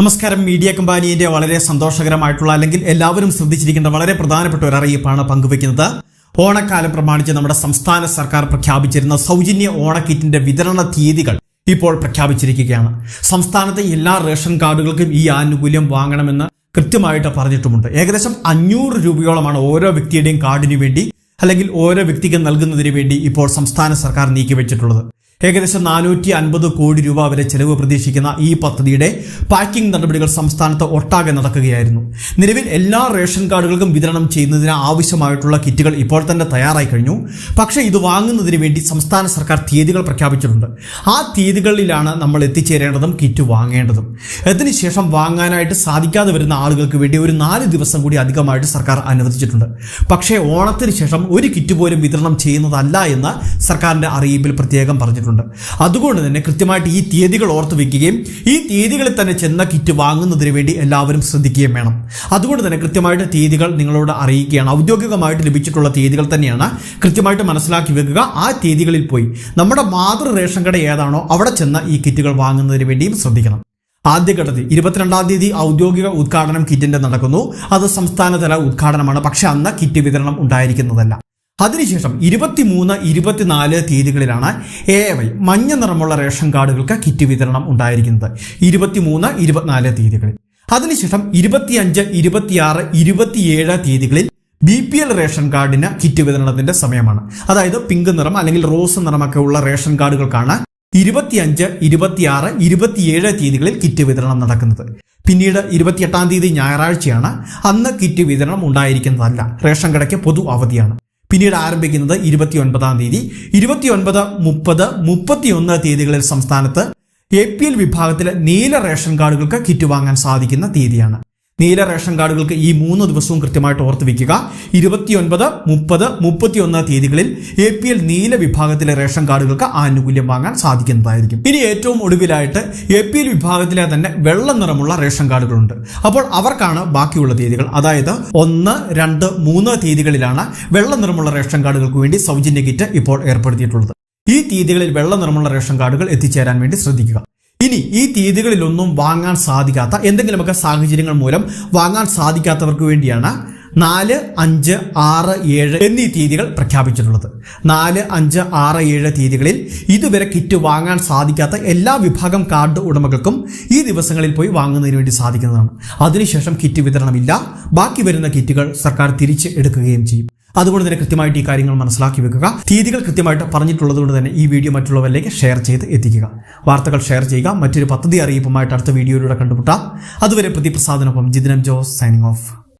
നമസ്കാരം. മീഡിയ കമ്പാനിയുടെ വളരെ സന്തോഷകരമായിട്ടുള്ള അല്ലെങ്കിൽ എല്ലാവരും ശ്രദ്ധിച്ചിരിക്കേണ്ട വളരെ പ്രധാനപ്പെട്ട ഒരു അറിയിപ്പാണ് പങ്കുവയ്ക്കുന്നത്. ഓണക്കാലം പ്രമാണിച്ച് നമ്മുടെ സംസ്ഥാന സർക്കാർ പ്രഖ്യാപിച്ചിരുന്ന സൗജന്യ ഓണക്കിറ്റിന്റെ വിതരണ തീയതികൾ ഇപ്പോൾ പ്രഖ്യാപിച്ചിരിക്കുകയാണ്. സംസ്ഥാനത്തെ എല്ലാ റേഷൻ കാർഡുകൾക്കും ഈ ആനുകൂല്യം വാങ്ങണമെന്ന് കൃത്യമായിട്ട് പറഞ്ഞിട്ടുമുണ്ട്. ഏകദേശം അഞ്ഞൂറ് രൂപയോളമാണ് ഓരോ വ്യക്തിയുടെയും കാർഡിനു വേണ്ടി അല്ലെങ്കിൽ ഓരോ വ്യക്തിക്ക് നൽകുന്നതിന് വേണ്ടി ഇപ്പോൾ സംസ്ഥാന സർക്കാർ നീക്കിവെച്ചിട്ടുള്ളത്. ഏകദേശം നാനൂറ്റി അൻപത് കോടി രൂപ വരെ ചെലവ് പ്രതീക്ഷിക്കുന്ന ഈ പദ്ധതിയുടെ പാക്കിംഗ് നടപടികൾ സംസ്ഥാനത്ത് ഒട്ടാകെ നടക്കുകയായിരുന്നു. നിലവിൽ എല്ലാ റേഷൻ കാർഡുകൾക്കും വിതരണം ചെയ്യുന്നതിന് ആവശ്യമായിട്ടുള്ള കിറ്റുകൾ ഇപ്പോൾ തന്നെ തയ്യാറായി കഴിഞ്ഞു. പക്ഷേ ഇത് വാങ്ങുന്നതിന് വേണ്ടി സംസ്ഥാന സർക്കാർ തീയതികൾ പ്രഖ്യാപിച്ചിട്ടുണ്ട്. ആ തീയതികളിലാണ് നമ്മൾ എത്തിച്ചേരേണ്ടതും കിറ്റ് വാങ്ങേണ്ടതും. അതിനുശേഷം വാങ്ങാനായിട്ട് സാധിക്കാതെ വരുന്ന ആളുകൾക്ക് വേണ്ടി ഒരു നാല് ദിവസം കൂടി അധികമായിട്ട് സർക്കാർ അനുവദിച്ചിട്ടുണ്ട്. പക്ഷേ ഓണത്തിന് ശേഷം ഒരു കിറ്റ് പോലും വിതരണം ചെയ്യുന്നതല്ല എന്ന് സർക്കാരിന്റെ അറിയിപ്പിൽ പ്രത്യേകം പറഞ്ഞിട്ടുണ്ട്. അതുകൊണ്ട് തന്നെ കൃത്യമായിട്ട് ഈ തീയതികൾ ഓർത്ത് വെക്കുകയും ഈ തീയതികളിൽ തന്നെ ചെന്ന കിറ്റ് വാങ്ങുന്നതിന് വേണ്ടി എല്ലാവരും ശ്രദ്ധിക്കുകയും വേണം. അതുകൊണ്ട് തന്നെ കൃത്യമായിട്ട് തീയതികൾ നിങ്ങളോട് അറിയിക്കുകയാണ്. ഔദ്യോഗികമായിട്ട് ലഭിച്ചിട്ടുള്ള തീയതികൾ തന്നെയാണ് കൃത്യമായിട്ട് മനസ്സിലാക്കി വെക്കുക. ആ തീയതികളിൽ പോയി നമ്മുടെ മാതൃ റേഷൻ കട ഏതാണോ അവിടെ ചെന്ന ഈ കിറ്റുകൾ വാങ്ങുന്നതിന് വേണ്ടിയും ശ്രദ്ധിക്കണം. ആദ്യഘട്ടത്തിൽ ഇരുപത്തിരണ്ടാം തീയതി ഔദ്യോഗിക ഉദ്ഘാടനം കിറ്റിന്റെ നടക്കുന്നു. അത് സംസ്ഥാനതല ഉദ്ഘാടനമാണ്. പക്ഷെ അന്ന് കിറ്റ് വിതരണം ഉണ്ടായിരിക്കുന്നതല്ല. അതിനുശേഷം ഇരുപത്തിമൂന്ന് ഇരുപത്തിനാല് തീയതികളിലാണ് എ വൈ മഞ്ഞ നിറമുള്ള റേഷൻ കാർഡുകൾക്ക് കിറ്റ് വിതരണം ഉണ്ടായിരിക്കുന്നത്. ഇരുപത്തിമൂന്ന് ഇരുപത്തിനാല് തീയതികളിൽ. അതിനുശേഷം ഇരുപത്തിയഞ്ച് ഇരുപത്തിയാറ് ഇരുപത്തിയേഴ് തീയതികളിൽ ബി പി എൽ റേഷൻ കാർഡിന് കിറ്റ് വിതരണത്തിന്റെ സമയമാണ്. അതായത് പിങ്ക് നിറം അല്ലെങ്കിൽ റോസ് നിറമൊക്കെ ഉള്ള റേഷൻ കാർഡുകൾക്കാണ് ഇരുപത്തിയഞ്ച് ഇരുപത്തിയാറ് ഇരുപത്തിയേഴ് തീയതികളിൽ കിറ്റ് വിതരണം നടക്കുന്നത്. പിന്നീട് ഇരുപത്തിയെട്ടാം തീയതി ഞായറാഴ്ചയാണ് അന്ന് കിറ്റ് വിതരണം ഉണ്ടായിരിക്കുന്നതല്ല. റേഷൻ കടയ്ക്ക് പൊതു അവധിയാണ്. പിന്നീട് ആരംഭിക്കുന്നത് ഇരുപത്തിയൊൻപതാം തീയതി. ഇരുപത്തിയൊൻപത് മുപ്പത് മുപ്പത്തിയൊന്ന് തീയതികളിൽ സംസ്ഥാനത്ത് എ പി എൽ വിഭാഗത്തിലെ നീല റേഷൻ കാർഡുകൾക്ക് കിറ്റ് വാങ്ങാൻ സാധിക്കുന്ന തീയതിയാണ്. നീല റേഷൻ കാർഡുകൾക്ക് ഈ മൂന്ന് ദിവസവും കൃത്യമായിട്ട് ഓർത്ത് വയ്ക്കുക ഇരുപത്തിയൊൻപത് മുപ്പത് മുപ്പത്തിയൊന്ന് തീയതികളിൽ എ പി എൽ നീല വിഭാഗത്തിലെ റേഷൻ കാർഡുകൾക്ക് ആനുകൂല്യം വാങ്ങാൻ സാധിക്കുന്നതായിരിക്കും. ഇനി ഏറ്റവും ഒടുവിലായിട്ട് എ പി എൽ വിഭാഗത്തിലെ തന്നെ വെള്ള നിറമുള്ള റേഷൻ കാർഡുകളുണ്ട്. അപ്പോൾ അവർക്കാണ് ബാക്കിയുള്ള തീയതികൾ. അതായത് ഒന്ന് രണ്ട് മൂന്ന് തീയതികളിലാണ് വെള്ള നിറമുള്ള റേഷൻ കാർഡുകൾക്ക് വേണ്ടി സൗജന്യ കിറ്റ് ഇപ്പോൾ ഏർപ്പെടുത്തിയിട്ടുള്ളത്. ഈ തീയതികളിൽ വെള്ള നിറമുള്ള റേഷൻ കാർഡുകൾ എത്തിച്ചേരാൻ വേണ്ടി ശ്രദ്ധിക്കുക. ഇനി ഈ തീയതികളിലൊന്നും വാങ്ങാൻ സാധിക്കാത്ത എന്തെങ്കിലുമൊക്കെ സാഹചര്യങ്ങൾ മൂലം വാങ്ങാൻ സാധിക്കാത്തവർക്ക് വേണ്ടിയാണ് നാല് അഞ്ച് ആറ് ഏഴ് എന്നീ തീയതികൾ പ്രഖ്യാപിച്ചിട്ടുള്ളത്. നാല് അഞ്ച് ആറ് ഏഴ് തീയതികളിൽ ഇതുവരെ കിറ്റ് വാങ്ങാൻ സാധിക്കാത്ത എല്ലാ വിഭാഗം കാർഡ് ഉടമകൾക്കും ഈ ദിവസങ്ങളിൽ പോയി വാങ്ങുന്നതിന് വേണ്ടി സാധിക്കുന്നതാണ്. അതിനുശേഷം കിറ്റ് വിതരണമില്ല. ബാക്കി വരുന്ന കിറ്റുകൾ സർക്കാർ തിരിച്ച് എടുക്കുകയും ചെയ്യും. അതുകൊണ്ട് തന്നെ കൃത്യമായിട്ട് ഈ കാര്യങ്ങൾ മനസ്സിലാക്കി വെക്കുക. തീയതികൾ കൃത്യമായിട്ട് പറഞ്ഞിട്ടുള്ളത് കൊണ്ട് തന്നെ ഈ വീഡിയോ മറ്റുള്ളവരിലേക്ക് ഷെയർ ചെയ്ത് എത്തിക്കുക. വാർത്തകൾ ഷെയർ ചെയ്യുക. മറ്റൊരു പദ്ധതി അറിയിപ്പുമായിട്ട് അടുത്ത വീഡിയോയിലൂടെ കണ്ടുമുട്ടാം. അതുവരെ പ്രതിപ്രസാദനൊപ്പം ജിതിനം ജോസ് സൈനിങ് ഓഫ്.